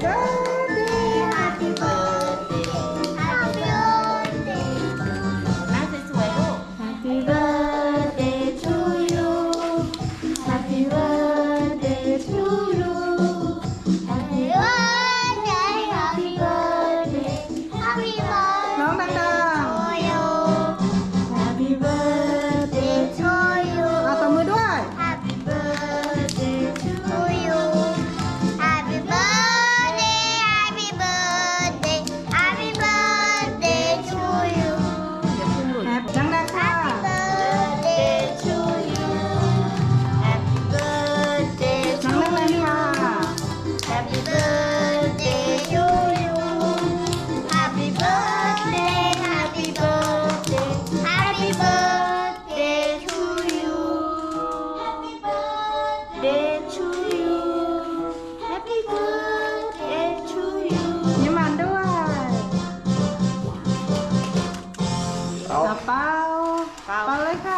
Bye. เป๋า กระเปเป๋าเลยค่ะ